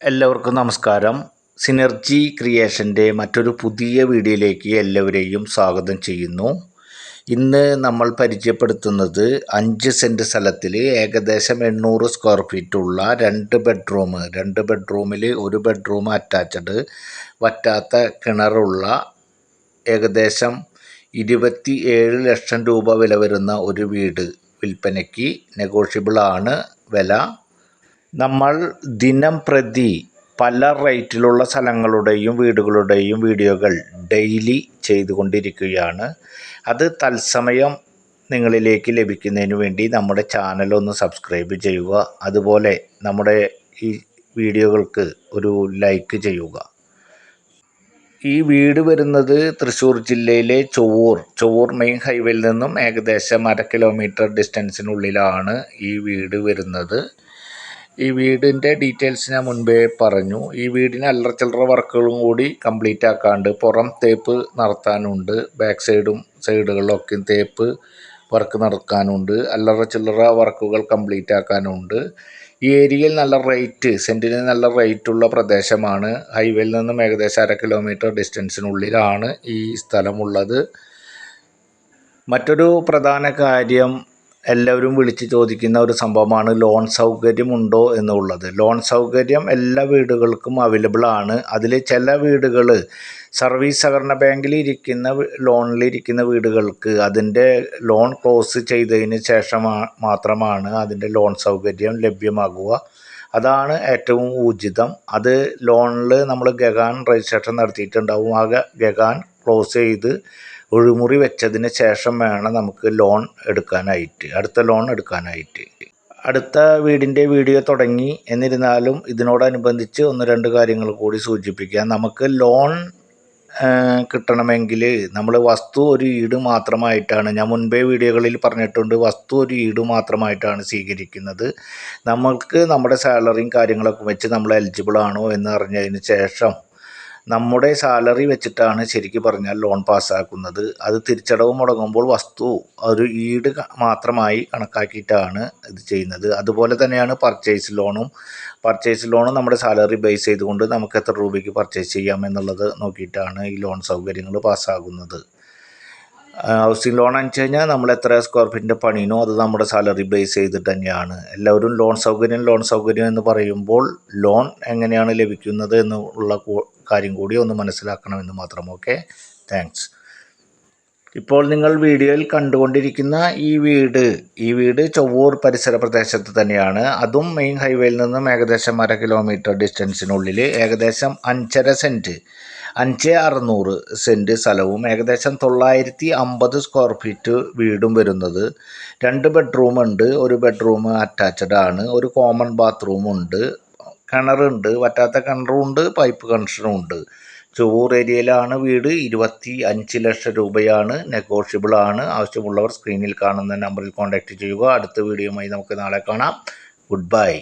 എല്ലാവർക്കും നമസ്കാരം. സിനർജി ക്രിയേഷന്റെ മറ്റൊരു പുതിയ വീഡിയോയിലേക്ക് എല്ലാവരെയും സ്വാഗതം ചെയ്യുന്നു. ഇന്ന് നമ്മൾ പരിചയപ്പെടുത്തുന്നത് അഞ്ച് സെന്റ് സ്ഥലത്തിൽ ഏകദേശം എണ്ണൂറ് സ്ക്വയർ ഫീറ്റ് ഉള്ള രണ്ട് ബെഡ്റൂം രണ്ട് ബെഡ്റൂമിൽ ഒരു ബെഡ്റൂം അറ്റാച്ച്ഡ് വറ്റാത്ത കിണറുള്ള ഏകദേശം ഇരുപത്തി ഏഴ് ലക്ഷം രൂപ വില വരുന്ന ഒരു വീട് വിൽപ്പനയ്ക്ക് നെഗോഷ്യബിളാണ് വില നമ്മൾ ദിനം പ്രതി പല റേറ്റിലുള്ള സ്ഥലങ്ങളുടെയും വീടുകളുടെയും വീഡിയോകൾ ഡെയിലി ചെയ്തുകൊണ്ടിരിക്കുകയാണ്. അത് തത്സമയം നിങ്ങളിലേക്ക് ലഭിക്കുന്നതിന് വേണ്ടി നമ്മുടെ ചാനൽ ഒന്ന് സബ്സ്ക്രൈബ് ചെയ്യുക. അതുപോലെ നമ്മുടെ ഈ വീഡിയോകൾക്ക് ഒരു ലൈക്ക് ചെയ്യുക. ഈ വീട് വരുന്നത് തൃശ്ശൂർ ജില്ലയിലെ ചൊവ്വൂർ. ചൊവ്വൂർ മെയിൻ ഹൈവേയിൽ നിന്നും ഏകദേശം അര കിലോമീറ്റർ ഡിസ്റ്റൻസിനുള്ളിലാണ് ഈ വീട് വരുന്നത്. ഈ വീടിന്റെ ഡീറ്റെയിൽസ് ഞാൻ മുൻപേ പറഞ്ഞു. ഈ വീടിന് അല്ലറ ചില്ലറ വർക്കുകളും കൂടി കംപ്ലീറ്റ് ആക്കാണ്ട് പുറം തേപ്പ് നടത്താനുണ്ട്. ബാക്ക് സൈഡും സൈഡുകളിലൊക്കെയും തേപ്പ് വർക്ക് നടക്കാനുണ്ട്. അല്ലറ ചില്ലറ വർക്കുകൾ കംപ്ലീറ്റ് ആക്കാനുണ്ട്. ഈ ഏരിയയിൽ നല്ല റേറ്റ് സെന്റിന് നല്ല റേറ്റ് ഉള്ള പ്രദേശമാണ്. ഹൈവേയിൽ നിന്നും ഏകദേശം അര കിലോമീറ്റർ ഡിസ്റ്റൻസിനുള്ളിലാണ് ഈ സ്ഥലമുള്ളത്. മറ്റൊരു പ്രധാന കാര്യം എല്ലാവരും വിളിച്ച് ചോദിക്കുന്ന ഒരു സംഭവമാണ് ലോൺ സൗകര്യമുണ്ടോ എന്നുള്ളത്. ലോൺ സൗകര്യം എല്ലാ വീടുകൾക്കും അവൈലബിൾ ആണ്. അതിൽ ചില വീടുകൾ സർവീസ് സഹകരണ ബാങ്കിൽ ഇരിക്കുന്ന ലോണിലിരിക്കുന്ന വീടുകൾക്ക് അതിന്റെ ലോൺ ക്ലോസ് ചെയ്തതിന് ശേഷം മാത്രമാണ് അതിന്റെ ലോൺ സൗകര്യം ലഭ്യമാകുക. അതാണ് ഏറ്റവും ഉചിതം അത് ലോണിൽ നമ്മൾ ഗഗാൻ രജിസ്ട്രേഷൻ നടത്തിയിട്ടുണ്ടാവും. ആ ഗഗാൻ ക്ലോസ് ചെയ്ത് ഒഴിമുറി വെച്ചതിന് ശേഷം വേണം നമുക്ക് ലോൺ എടുക്കാനായിട്ട്. അടുത്ത ലോൺ എടുക്കാനായിട്ട്. അടുത്ത വീടിന്റെ വീഡിയോ തുടങ്ങി. എന്നിരുന്നാലും ഇതിനോടനുബന്ധിച്ച് ഒന്ന് രണ്ട് കാര്യങ്ങൾ കൂടി സൂചിപ്പിക്കാം. നമുക്ക് ലോൺ കിട്ടണമെങ്കിൽ നമ്മൾ വസ്തു ഒരു ഈട് മാത്രമായിട്ടാണ് ഞാൻ മുൻപേ വീഡിയോകളിൽ പറഞ്ഞിട്ടുണ്ട് വസ്തു ഒരു ഈട് മാത്രമായിട്ടാണ് സ്വീകരിക്കുന്നത്. നമ്മൾക്ക് നമ്മുടെ സാലറിയും കാര്യങ്ങളൊക്കെ വെച്ച് നമ്മൾ എലിജിബിൾ ആണോ എന്ന് അറിഞ്ഞതിന് ശേഷം നമ്മുടെ സാലറി വെച്ചിട്ടാണ് ശരിക്കും പറഞ്ഞാൽ ലോൺ പാസ്സാക്കുന്നത്. അത് തിരിച്ചടവ് മുടങ്ങുമ്പോൾ വസ്തു ഒരു ഈട് മാത്രമായി കണക്കാക്കിയിട്ടാണ് ഇത് ചെയ്യുന്നത്. അതുപോലെ തന്നെയാണ് പർച്ചേസ് ലോണും പർച്ചേസ് ലോണും നമ്മുടെ സാലറി ബേസ് ചെയ്തുകൊണ്ട് നമുക്ക് എത്ര രൂപയ്ക്ക് പർച്ചേസ് ചെയ്യാം എന്നുള്ളത് നോക്കിയിട്ടാണ് ഈ ലോൺ സൗകര്യങ്ങൾ പാസ്സാകുന്നത്. ഹൗസിംഗ് ലോൺ അയച്ചു കഴിഞ്ഞാൽ നമ്മൾ എത്ര സ്ക്വയർ ഫീറ്റിന്റെ പണിനോ അത് നമ്മുടെ സാലറി ബേസ് ചെയ്തിട്ട് തന്നെയാണ്. എല്ലാവരും ലോൺ സൗകര്യം ലോൺ സൗകര്യം എന്ന് പറയുമ്പോൾ ലോൺ എങ്ങനെയാണ് ലഭിക്കുന്നത് എന്നുള്ള കാര്യം കൂടി ഒന്ന് മനസ്സിലാക്കണമെന്ന് മാത്രം ഓക്കെ താങ്ക്സ് ഇപ്പോൾ നിങ്ങൾ വീഡിയോയിൽ കണ്ടുകൊണ്ടിരിക്കുന്ന ഈ വീട് ഈ വീട് ചൊവ്വൂർ പരിസര പ്രദേശത്ത് തന്നെയാണ്. അതും മെയിൻ ഹൈവേയിൽ നിന്നും ഏകദേശം അര കിലോമീറ്റർ ഡിസ്റ്റൻസിനുള്ളിൽ ഏകദേശം അഞ്ചര സെന്റ് അഞ്ച് അറുന്നൂറ് സെന്റ് സ്ഥലവും ഏകദേശം തൊള്ളായിരത്തി അമ്പത് സ്ക്വയർ ഫീറ്റ് വീടും വരുന്നത്. രണ്ട് ബെഡ്റൂം ഉണ്ട് ഒരു ബെഡ്റൂം അറ്റാച്ച്ഡ് ആണ് ഒരു കോമൺ ബാത്റൂം ഉണ്ട് കിണറുണ്ട് വറ്റാത്ത കിണറും ഉണ്ട് പൈപ്പ് കണക്ഷനും ഉണ്ട്. ചുവൂർ ഏരിയയിലാണ് വീട് ഇരുപത്തി അഞ്ച് ലക്ഷം രൂപയാണ് നെഗോഷ്യബിൾ ആണ്. ആവശ്യമുള്ളവർ സ്ക്രീനിൽ കാണുന്ന നമ്പറിൽ കോൺടാക്റ്റ് ചെയ്യുക. അടുത്ത വീഡിയോയുമായി നമുക്ക് നാളെ കാണാം. Good bye